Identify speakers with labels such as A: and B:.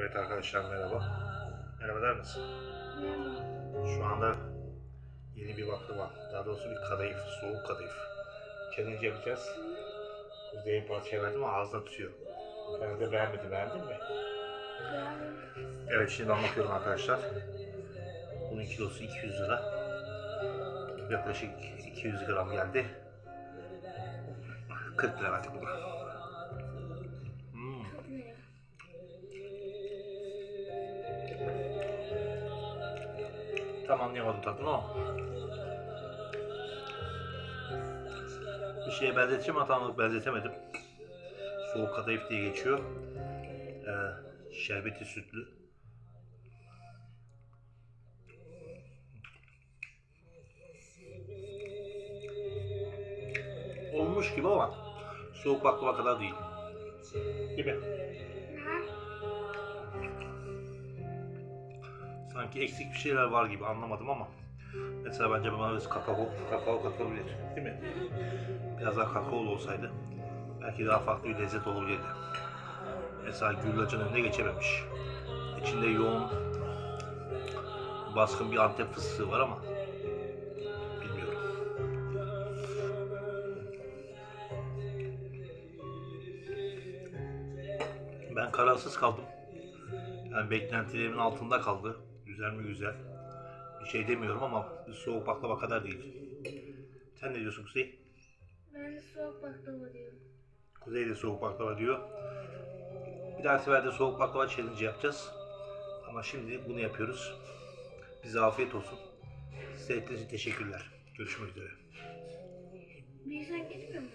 A: Evet arkadaşlar merhaba. Merhaba der misin? Şu anda yeni bir baklava, daha doğrusu bir kadayıf, soğuk kadayıf. Challenge yapacağız. Kuzey'e parçaya verdim ama ağzına tutuyor. Ben de beğenmedi, beğendin mi? Evet şimdi anlatıyorum arkadaşlar. Bunun kilosu 200 lira. Yaklaşık 200 gram geldi. 40 lira verdik buna. Tam anlayamadım tadını o. Bir şeye benzeteceğim ama benzetemedim. Soğuk kadayıf diye geçiyor. Ee, şerbeti sütlü. Olmuş gibi ama soğuk baklava kadar değil. Değil Sanki eksik bir şeyler var gibi anlamadım ama mesela bence bana biraz kakao, kakao katılabilir değil mi? Biraz daha kakaolu olsaydı belki daha farklı bir lezzet olabilirdi. Mesela güllacın önüne geçememiş. İçinde yoğun baskın bir antep fıstığı var ama bilmiyorum. Ben kararsız kaldım. Yani beklentilerimin altında kaldı. Güzel mi güzel. Bir şey demiyorum ama soğuk baklava kadar değil. Sen ne diyorsun Kuzey?
B: Ben de soğuk baklava diyorum.
A: Kuzey de soğuk baklava diyor. Bir dahaki sefer de soğuk baklava challenge yapacağız. Ama şimdi bunu yapıyoruz. Bize afiyet olsun. İçin teşekkürler. Görüşmek üzere.
B: Bir sen gitmiyor mu?